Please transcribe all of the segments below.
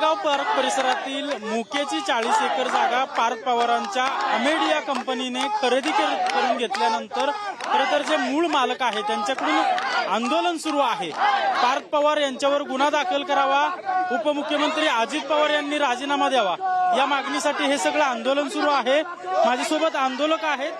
Ambegaon park परिसरातील मुकेची चाळीस acre जागा पार्थ पवारांच्या अमेडिया कंपनीने खरेदी करून घेतल्यानंतर खरं तर जे मूळ मालक आहे त्यांच्याकडून आंदोलन सुरू आहे. पार्थ पवार यांच्यावर गुन्हा दाखल करावा. उपमुख्यमंत्री अजित पवार यांनी राजीनामा द्यावा. या मागणीसाठी हे सगळं आंदोलन सुरू आहे. माझ्यासोबत आंदोलक आहेत.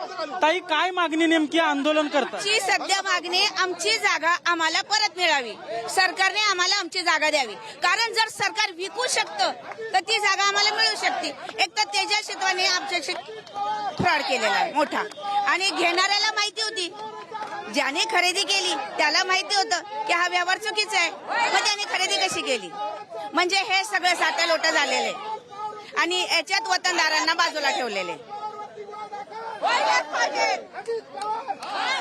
ताई काय मागणी नेमकी आंदोलन करतात? सध्या मागणी आमची जागा आम्हाला परत मिळावी. सरकारने आम्हाला आमची जागा द्यावी. कारण जर सरकार विकू शकतं तर ती जागा आम्हाला मिळू शकते. एक तर तेजा शेतवाने आमच्याशी फ्रॉड केलेला आहे मोठा. आणि घेणाऱ्याला माहिती होती ज्याने खरेदी केली त्याला माहिती होतं की हा व्यवहार चुकीचा आहे. मग त्याने खरेदी कशी केली? म्हणजे हे सगळं साठा लोट झालेले. आणि याच्यात वतनदारांना बाजूला ठेवलेले.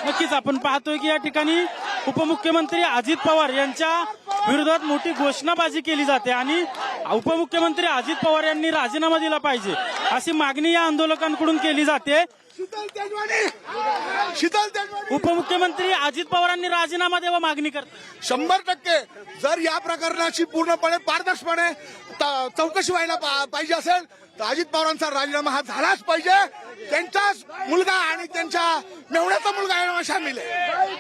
नक्कीच आपण पाहतोय की या ठिकाणी उपमुख्यमंत्री अजित पवार यांच्या विरोधात मोठी घोषणाबाजी केली जाते आणि उपमुख्यमंत्री अजित पवार यांनी राजीनामा दिला पाहिजे. अशी मागणी या आंदोलकांकडून केली जाते. शीतल उपमुख्यमंत्री अजित पवारांनी राजीनामा द्यावा मागणी करतात. शंभर टक्के! जर या प्रकरणाची पूर्णपणे पारदर्शपणे चौकशी व्हायला पाहिजे असेल तर अजित पवारांचा राजीनामा हा झालाच पाहिजे. त्यांचाच मुलगा आणि त्यांच्या मेवण्याचा मुलगा सामील आहे.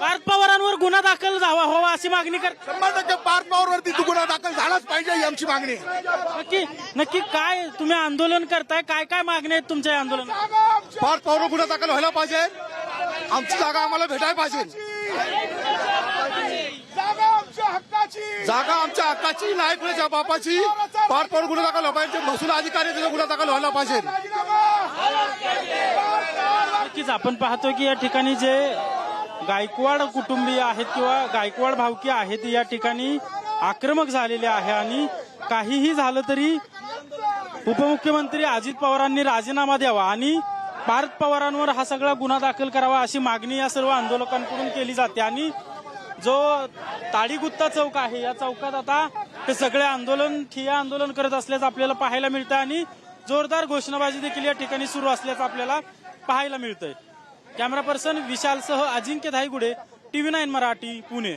पार्थ पवारांवर गुन्हा दाखल जावा व्हावा अशी मागणी करतात. शंभर टक्के पार्थ पवारवरती गुन्हा दाखल झालाच पाहिजे ही आमची मागणी नक्की नक्की काय तुम्ही आंदोलन करताय. काय काय मागणी आहेत तुमच्या या आंदोलन पार्थ पवार गुन्हा दाखल व्हायला पाहिजे? आमची जागा आम्हाला भेटायला पाहिजे. जागा आमच्या हक्काची नायकुळ्याच्या बापाची. पार्थ पवार गुन्हा दाखल व्हायला पाहिजे? महसूल अधिकारी त्याचा गुन्हा दाखल व्हायला पाहिजे? नक्कीच आपण पाहतो की या ठिकाणी जे गायकवाड कुटुंबीय आहेत किंवा गायकवाड भावकी आहेत या ठिकाणी आक्रमक झालेले आहे आणि काहीही झालं तरी उपमुख्यमंत्री अजित पवारांनी राजीनामा द्यावा आणि पार्थ पवारांवर हा सगळा गुन्हा दाखल करावा अशी मागणी या सर्व आंदोलकांकडून केली जाते. आणि जो ताडीगुत्ता चौक आहे या चौकात आता हे सगळे आंदोलन ठिया आंदोलन करत असल्याचं आपल्याला पाहायला मिळतं आणि जोरदार घोषणाबाजी देखील या ठिकाणी सुरू असल्याचं आपल्याला पाहायला मिळतंय. कॅमेरा पर्सन विशालसह अजिंक्य धाईगुडे टीव्ही नाईन मराठी पुणे.